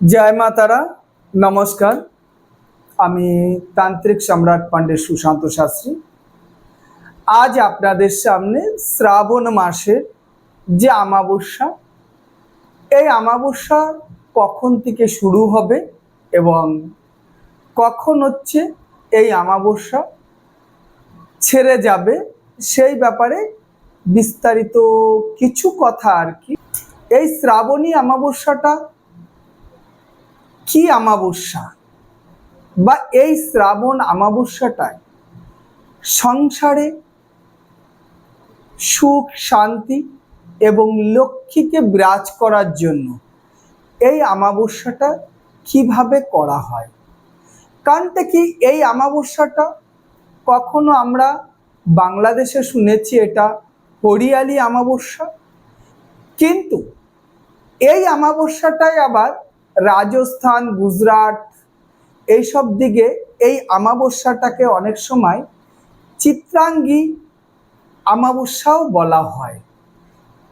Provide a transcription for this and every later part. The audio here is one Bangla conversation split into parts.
জয় মা তারা নমস্কার। আমি তান্ত্রিক সম্রাট পাণ্ডে সুশান্ত শাস্ত্রী। আজ আপনাদের সামনে শ্রাবণ মাসের যে আমাবস্যা, এই আমাবস্যা কখন থেকে শুরু হবে এবং কখন হচ্ছে এই আমাবস্যা ছেড়ে যাবে, সেই ব্যাপারে বিস্তারিত কিছু কথা আর কি। এই শ্রাবণী আমাবস্যাটা কি আমাবস্যা? বা এই শ্রাবণ আমাবস্যাটায় সংসারে সুখ, শান্তি এবং লক্ষ্মীকে বিরাজ করার জন্য এই আমাবস্যাটা কীভাবে করা হয়? কারণটা কি এই আমাবস্যাটা কখনো আমরা বাংলাদেশে শুনেছি এটা হরিয়ালি আমাবস্যা? কিন্তু এই আমাবস্যাটাই আবার রাজস্থান, গুজরাট, এইসব দিকে এই আমাবস্যাটাকে অনেক সময় চিত্রাঙ্গী আমাবস্যাও বলা হয়।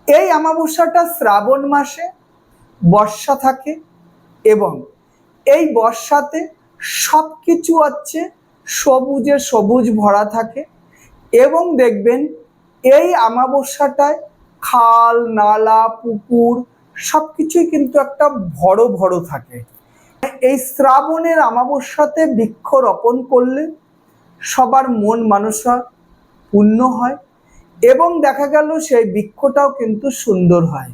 এই আমাবস্যাটা শ্রাবণ মাসে বর্ষা থাকে এবং এই বর্ষাতে সব কিছু হচ্ছে সবুজে সবুজ ভরা থাকে এবং দেখবেন এই আমাবস্যাটায় খাল, নালা, পুকুর সব কিছুই কিন্তু একটা ভর ভরো থাকে। এই শ্রাবণের আমাবস্যাতে বৃক্ষ রোপণ করলে সবার মন মানসা পূর্ণ হয় এবং দেখা গেল সেই বৃক্ষটাও কিন্তু সুন্দর হয়।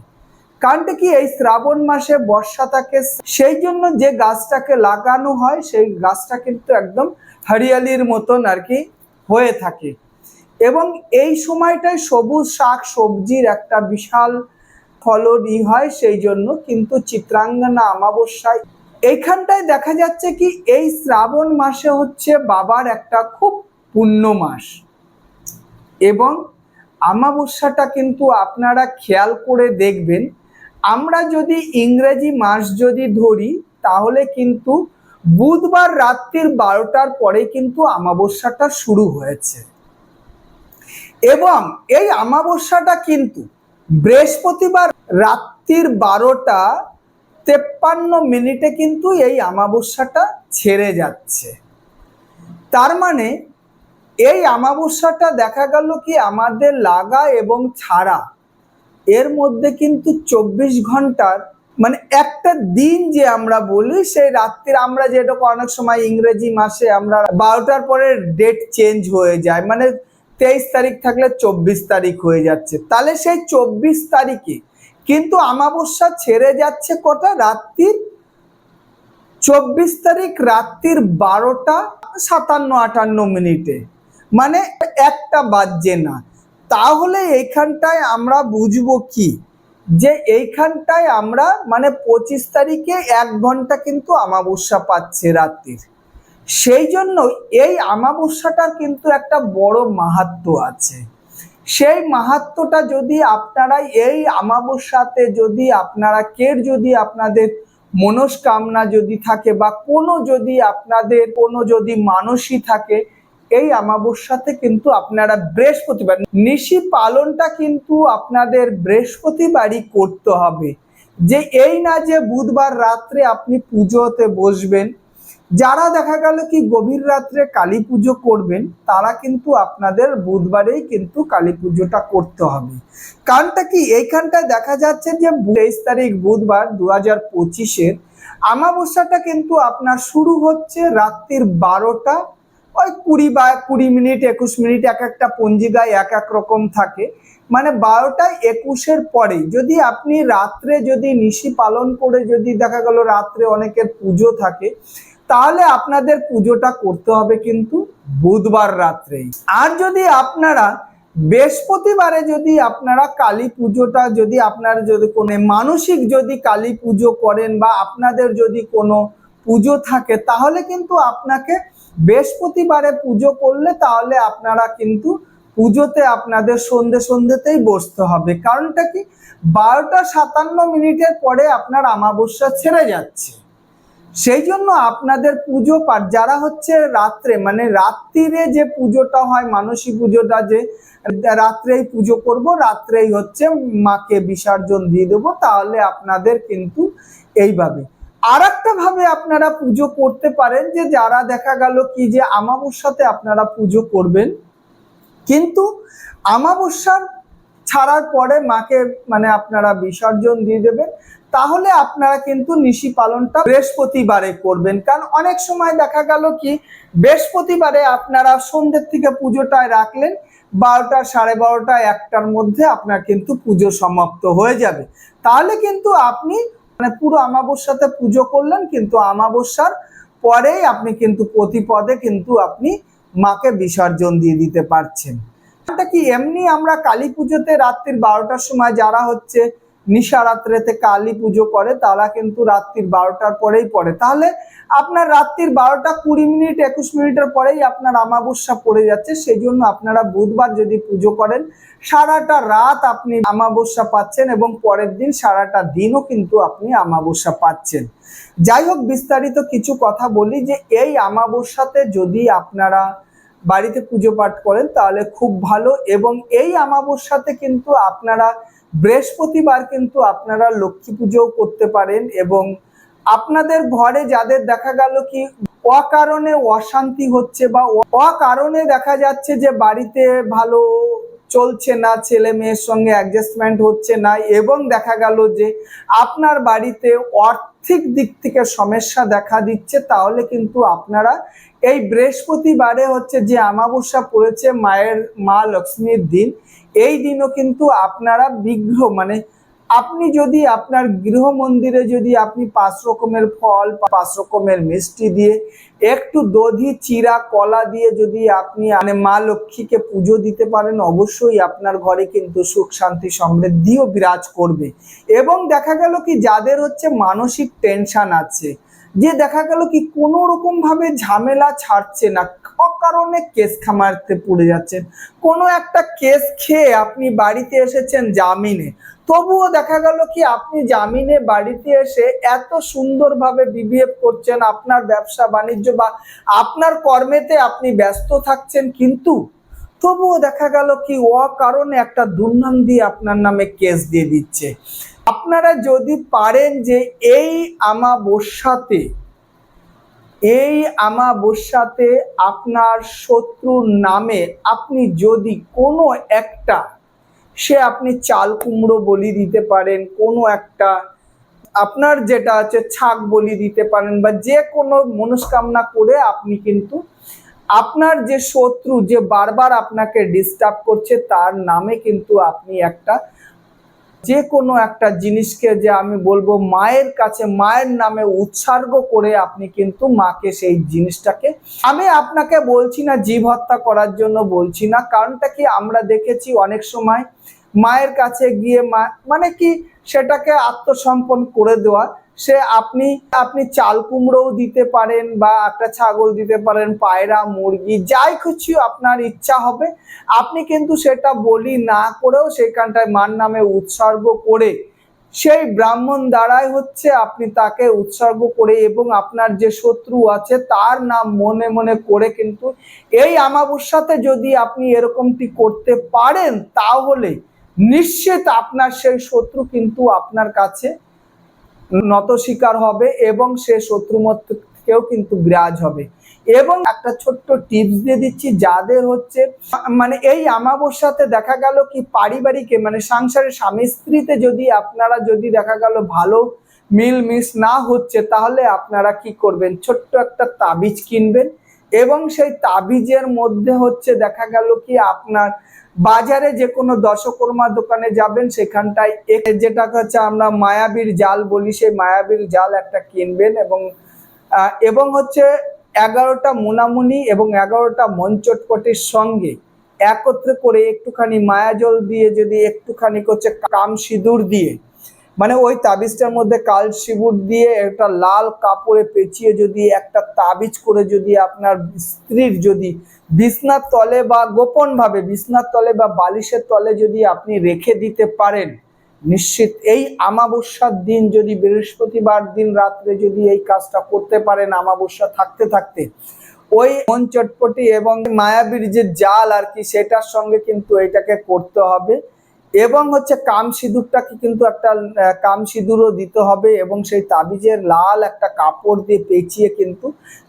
কারণটা কি এই শ্রাবণ মাসে বর্ষা থাকে, সেই জন্য যে গাছটাকে লাগানো হয়, সেই গাছটা কিন্তু একদম হরিয়ালির মতন আর কি হয়ে থাকে। এবং এই সময়টায় সবুজ শাক, সবজির একটা বিশাল ফলন ই হয় সেই জন্য কিন্তু চিত্রাঙ্গনা অমাবস্যায়। এইখানটায় দেখা যাচ্ছে কি, এই শ্রাবণ মাসে হচ্ছে বাবার একটা খুব পুণ্য মাস। এবং আমাবস্যাটা কিন্তু আপনারা খেয়াল করে দেখবেন, আমরা যদি ইংরেজি মাস যদি ধরি, তাহলে কিন্তু বুধবার রাত্রির বারোটার পরে কিন্তু আমাবস্যাটা শুরু হয়েছে। এবং এই আমাবস্যাটা কিন্তু বৃহস্পতিবার রাত্রির বারোটা তেপ্পান্ন মিনিটে কিন্তু এই আমাবস্যাটা ছেড়ে যাচ্ছে। তার মানে এই আমাবস্যাটা দেখা গেল কি আমাদের লাগা এবং ছাড়া। এর মধ্যে কিন্তু চব্বিশ ঘণ্টার মানে একটা দিন যে আমরা বলি, সেই রাত্রির আমরা যেটা অনেক সময় ইংরেজি মাসে আমরা বারোটার পরে ডেট চেঞ্জ হয়ে যায়। মানে তেইশ তারিখ থাকলে চব্বিশ তারিখ হয়ে যাচ্ছে। তাহলে সেই চব্বিশ তারিখে কিন্তু আমাবস্যা ছেড়ে যাচ্ছে কটা? রাত্রির চব্বিশ তারিখ রাত্রির বারোটা সাতান্ন আটান্ন মিনিটে। মানে একটা বাজছে না। তাহলে এইখানটায় আমরা বুঝব কি? যে এইখানটায় আমরা মানে পঁচিশ তারিখে এক ঘণ্টা কিন্তু আমাবস্যা পাচ্ছে রাত্রির। সেই জন্য এই আমাবস্যাটার কিন্তু একটা বড় মাহাত্ম আছে। সেই মাহাত্মটা যদি আপনারা এই আমাবস্যাতে যদি আপনারা কের যদি আপনাদের মনস্কামনা যদি থাকে বা কোনো যদি আপনাদের কোনো যদি মানসই থাকে, এই আমাবস্যাতে কিন্তু আপনারা বৃহস্পতিবার নিশি পালনটা কিন্তু আপনাদের বৃহস্পতিবারই করতে হবে। যে এই না যে বুধবার রাত্রে আপনি পুজোতে বসবেন যারা দেখা গেল কি গভীর রাত্রে কালী পুজো করবেন, তারা কিন্তু আপনাদের বুধবারেই কিন্তু কালী পুজোটা করতে হবে। কারণটা কি? এইখানটায় দেখা যাচ্ছে যে তেইশ তারিখ বুধবার দু হাজার পঁচিশের আমাবস্যাটা কিন্তু আপনার শুরু হচ্ছে রাত্রির বারোটা। ওই কুড়ি বা কুড়ি মিনিট, একুশ মিনিট এক একটা পঞ্জিকায় এক এক রকম থাকে। মানে বারোটায় একুশের পরে যদি আপনি রাত্রে যদি নিশি পালন করে যদি দেখা গেল রাত্রে অনেকের পুজো থাকে তাহলে আপনাদের পুজোটা করতে হবে কিন্তু বুধবার রাত্রেই। আর যদি আপনারা বৃহস্পতিবারে যদি আপনারা কালী পুজোটা যদি আপনারা যদি কোনো মানসিক যদি কালী পুজো করেন বা আপনাদের যদি কোনো পুজো থাকে, তাহলে কিন্তু আপনাকে বৃহস্পতিবারে পুজো করলে তাহলে আপনারা কিন্তু পুজোতে আপনাদের সন্ধে সন্ধেতেই বসতে হবে। কারণটা কি? বারোটা সাতান্ন মিনিটের পরে আপনার আমাবস্যা ছেড়ে যাচ্ছে। সেই জন্য আপনাদের পুজো পাঠ, যারা হচ্ছে রাত্রে মানে রাত্রিরে যে পুজোটা হয়, মানসী পুজোটা যে, রাত্রেই পুজো করব, রাত্রেই হচ্ছে মাকে বিসর্জন দিয়ে দেবো, তাহলে আপনাদের কিন্তু এইভাবে। আর ভাবে আপনারা পুজো করতে পারেন, যে যারা দেখা গেল কি যে আমাবস্যাতে আপনারা পুজো করবেন, কিন্তু আমাবস্যার ছাড়ার পরে মাকে মানে আপনারা বিসর্জন দিয়ে দেবেন তাহলে আপনারা কিন্তু নিশি পালনটা বৃহস্পতিবারে করবেন। কারণ অনেক সময় দেখা গেল কি, বৃহস্পতিবারে আপনারা সন্ধ্যের থেকে পুজোটায় রাখলেন, বারোটা সাড়ে বারোটা একটার মধ্যে আপনার কিন্তু পুজো সমাপ্ত হয়ে যাবে। তাহলে কিন্তু আপনি মানে পুরো আমাবস্যাতে পুজো করলেন, কিন্তু আমাবস্যার পরেই আপনি কিন্তু প্রতিপদে কিন্তু আপনি মাকে বিসর্জন দিয়ে দিতে পারছেন। এটা কি, এমনি আমরা কালী পুজোতে রাত্রির বারোটার সময় যারা হচ্ছে নিশারাত্রেতে কালী পুজো করে, তারা কিন্তু রাত্রির বারোটার পরেই পড়ে। তাহলে আপনার রাত্রির বারোটা কুড়ি মিনিট, একুশ মিনিটের পরেই আপনার আমাবস্যা পড়ে যাচ্ছে সেই জন্য আপনারা বুধবার যদি পুজো করেন, সারাটা রাত আপনি আমাবস্যা পাচ্ছেন এবং পরের দিন সারাটা দিনও কিন্তু আপনি আমাবস্যা পাচ্ছেন। যাই হোক, বিস্তারিত কিছু কথা বলি যে, এই আমাবস্যাতে যদি আপনারা বাড়িতে পুজো পাঠ করেন, তাহলে খুব ভালো এবং এই আমাবস্যাতে কিন্তু আপনারা বৃহস্পতিবার কিন্তু আপনারা লক্ষ্মী পুজোও করতে পারেন এবং আপনাদের ঘরে যাদের দেখা গেল কি অকারণে অশান্তি হচ্ছে বা অকারণে দেখা যাচ্ছে যে বাড়িতে ভালো চলছে না, ছেলে মেয়ের সঙ্গে অ্যাডজাস্টমেন্ট হচ্ছে না এবং দেখা গেল যে আপনার বাড়িতে আর্থিক দিক থেকে সমস্যা দেখা দিচ্ছে, তাহলে কিন্তু আপনারা এই বৃহস্পতিবারে হচ্ছে যে আমাবস্যা পড়েছে মায়ের, মা লক্ষ্মীর দিন, এই দিনও কিন্তু আপনারা বিঘ্ন মানে আপনি যদি আপনার গৃহ মন্দিরে যদি আপনি পাঁচ রকমের ফল, পাঁচ রকমের মিষ্টি দিয়ে, একটু দধি, চিরা, কলা দিয়ে যদি আপনি মানে মা লক্ষ্মীকে পুজো দিতে পারেন, অবশ্যই আপনার ঘরে কিন্তু সুখ, শান্তি, সমৃদ্ধিও বিরাজ করবে। এবং দেখা গেল কি যাদের হচ্ছে মানসিক টেনশন আছে, যে দেখা গেল কি কোনো রকম ভাবে ঝামেলা ছাড়ছে না কারণে কেস খামারতে পড়ে যাচ্ছেন। কোনো একটা কেস খেয়ে আপনি বাড়িতে এসেছেন জামিনে, তবুও দেখা গেল কি আপনি জামিনে বাড়িতে এসে এত সুন্দরভাবে বিহেভ করছেন আপনার ব্যবসা বাণিজ্য বা আপনার কর্মেতে আপনি ব্যস্ত থাকছেন কিন্তু, তবুও দেখা গেল কি ও কারণে একটা দুর্নাম দিয়ে আপনার নামে কেস দিয়ে দিচ্ছে। আপনারা যদি পারেন যে এই আমাবস্যাতে এই আমাবস্যাতে আপনার শত্রুর নামে আপনি যদি কোনো একটা, সে আপনি চাল কুমড়ো বলি দিতে পারেন, কোনো একটা, আপনার যেটা আছে ছাক বলি দিতে পারেন বা যে কোনো মনস্কামনা করে আপনি কিন্তু আপনার যে শত্রু যে বারবার আপনাকে ডিস্টার্ব করছে তার নামে কিন্তু আপনি একটা যে কোনো একটা জিনিসকে যে আমি বলব মায়ের কাছে, মায়ের নামে উৎসর্গ করে আপনি কিন্তু মাকে সেই জিনিসটাকে, আমি আপনাকে বলছি না জীব হত্যা করার জন্য বলছি না, কারণটা কি আমরা দেখেছি অনেক সময় মায়ের কাছে গিয়ে মা মানে কি সেটাকে আত্মসম্পন্ন করে দেওয়া সে আপনি আপনি চাল কুমড়োও দিতে পারেন বা একটা ছাগল দিতে পারেন, পায়রা, মুরগি, যাই কিছু আপনার ইচ্ছা হবে। আপনি কিন্তু সেটা বলি না করেও সেখানটায় মার নামে উৎসর্গ করে, সেই ব্রাহ্মণ দ্বারাই হচ্ছে আপনি তাকে উৎসর্গ করে এবং আপনার যে শত্রু আছে তার নাম মনে মনে করে কিন্তু এই আমাবস্যাতে যদি আপনি এরকমটি করতে পারেন তাহলে নিশ্চিত আপনার সেই শত্রু কিন্তু আপনার কাছে নত শিকার হবে এবং সে শত্রুমত থেকেও কিন্তু বিরাজ হবে। এবং একটা ছোট্ট টিপস দিয়ে দিচ্ছি, যাদের হচ্ছে মানে এই আমাবস্যাতে দেখা গেল কি পারিবারিকে মানে সংসারের স্বামী স্ত্রীতে যদি আপনারা যদি দেখা গেল ভালো মিল মিস না হচ্ছে, তাহলে আপনারা কি করবেন? ছোট্ট একটা তাবিজ কিনবেন এবং সেই তাবিজের মধ্যে হচ্ছে দেখা গেল কি আপনার বাজারে যে কোনো দশকর্মা দোকানে যাবেন, সেখানটায় যেটা হচ্ছে আমরা মায়াবীর জাল বলি, সেই মায়াবীর জাল একটা কিনবেন এবং এবং হচ্ছে এগারোটা মুনামুনি এবং এগারোটা মঞ্চটপটির সঙ্গে একত্রে করে একটুখানি মায়াজল দিয়ে যদি একটুখানি হচ্ছে কাম সিঁদুর দিয়ে মানে ওই তাবিজটার মধ্যে কাল সিঁদুর দিয়ে একটা লাল কাপড়ে পেঁচিয়ে যদি একটা তাবিজ করে যদি আপনার স্ত্রীর যদি বিছনার তলে বা গোপনভাবে বিছনার তলে বা বালিশের তলে যদি আপনি রেখে দিতে পারেন, নিশ্চিত এই আমাবস্যার দিন যদি বৃহস্পতিবার দিন রাত্রে যদি এই কাজটা করতে পারেন, আমাবস্যা থাকতে থাকতে, ওই মন চটপটি এবং মায়াবীর যে জাল আর কি, সেটার সঙ্গে কিন্তু এটাকে করতে হবে। এবং হচ্ছে কাম সিঁদুরটাকে কিন্তু একটা কাম সিঁদুরও দিতে হবে এবং সেই তাবিজের লাল একটা কাপড় দিয়ে পেঁচিয়ে কিন্তু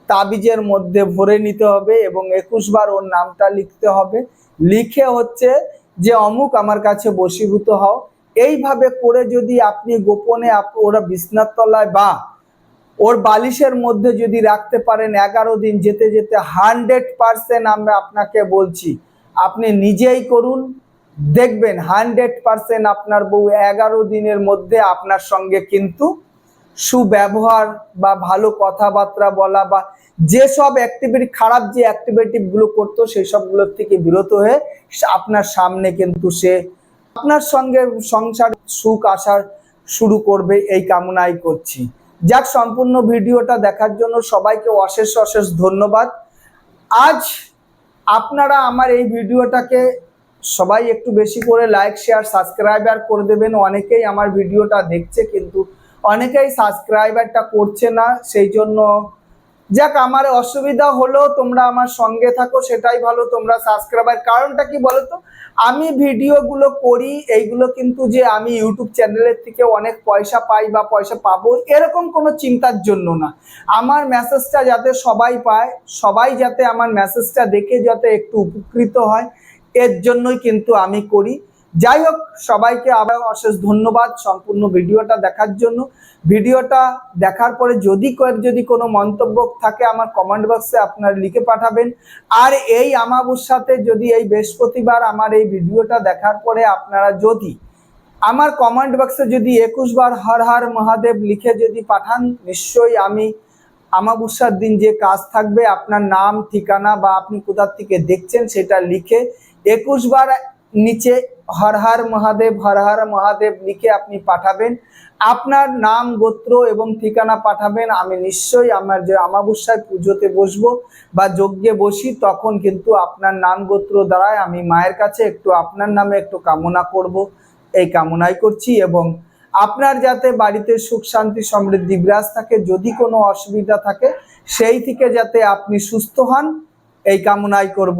তাবিজের মধ্যে ভরে নিতে হবে এবং একুশ বার ওর নামটা লিখতে হবে। লিখে হচ্ছে যে, অমুক আমার কাছে বশীভূত হও। এইভাবে করে যদি আপনি গোপনে ওরা বিছনার তলায় বা ওর বালিশের মধ্যে যদি রাখতে পারেন, এগারো দিন যেতে যেতে হান্ড্রেড পারসেন্ট আমরা আপনাকে বলছি, আপনি নিজেই করুন। দেখবেন হান্ড্রেড পারসেন্ট আপনার বউ এগারো দিনের মধ্যে আপনার সঙ্গে কিন্তু সুব্যবহার বা ভালো কথাবার্তা বলা বা যেসব অ্যাক্টিভিটি খারাপ যে অ্যাক্টিভিটিগুলো করতো সেই সবগুলোর থেকে বিরত হয়ে আপনার সামনে কিন্তু সে আপনার সঙ্গে সংসার সুখ আসার শুরু করবে এই কামনাই করছি। যাক, সম্পূর্ণ ভিডিওটা দেখার জন্য সবাইকে অশেষ অশেষ ধন্যবাদ। আজ আপনারা আমার এই ভিডিওটাকে সবাই একটু বেশি করে লাইক শেয়ার সাবস্ক্রাইবার করে দেবেন। অনেকেই আমার ভিডিওটা দেখছে, কিন্তু অনেকেই সাবস্ক্রাইবারটা করছে না। সেই জন্য যাক, আমার অসুবিধা হলো তোমরা আমার সঙ্গে থাকো, সেটাই ভালো তোমরা সাবস্ক্রাইবার কারণটা কি বলো তো আমি ভিডিওগুলো করি, এইগুলো কিন্তু যে আমি ইউটিউব চ্যানেলের থেকে অনেক পয়সা পাই বা পয়সা পাবো, এরকম কোনো চিন্তার জন্য না। আমার মেসেজটা যাতে সবাই পায়, সবাই যাতে আমার মেসেজটা দেখে যাতে একটু উপকৃত হয়। এর জন্যই কিন্তু আমি করি। যাই হোক, সবাইকে আবার অশেষ ধন্যবাদ সম্পূর্ণ ভিডিওটা দেখার জন্য। ভিডিওটা দেখার পরে যদি কয়ের যদি কোনো মন্তব্য থাকে, আমার কমেন্ট বক্সে আপনারা লিখে পাঠাবেন। আর এই আমাবস্যাতে যদি এই বৃহস্পতিবার আমার এই ভিডিওটা দেখার পরে আপনারা যদি আমার কমেন্ট বক্সে যদি একুশ বার হর হর মহাদেব লিখে যদি পাঠান, নিশ্চয়ই আমি আমাবস্যার দিন যে কাজ থাকবে, আপনার নাম, ঠিকানা বা আপনি কোথার থেকে দেখছেন সেটা লিখে একুশ বার নিচে হর হর মহাদেব, হর হর মহাদেব লিখে আপনি পাঠাবেন। আপনার নাম, গোত্র এবং ঠিকানা পাঠাবেন। আমি নিশ্চয়ই আমার যে আমাবস্যায় পুজোতে বসবো বা যজ্ঞে বসি, তখন কিন্তু আপনার নাম, গোত্র দ্বারাই আমি মায়ের কাছে একটু আপনার নামে একটু কামনা করব। এই কামনাই করছি এবং আপনার যাতে বাড়িতে সুখ, শান্তি, সমৃদ্ধি, বিরাজ থাকে, যদি কোনো অসুবিধা থাকে, সেই থেকে যাতে আপনি সুস্থ হন, এই কামনাই করব।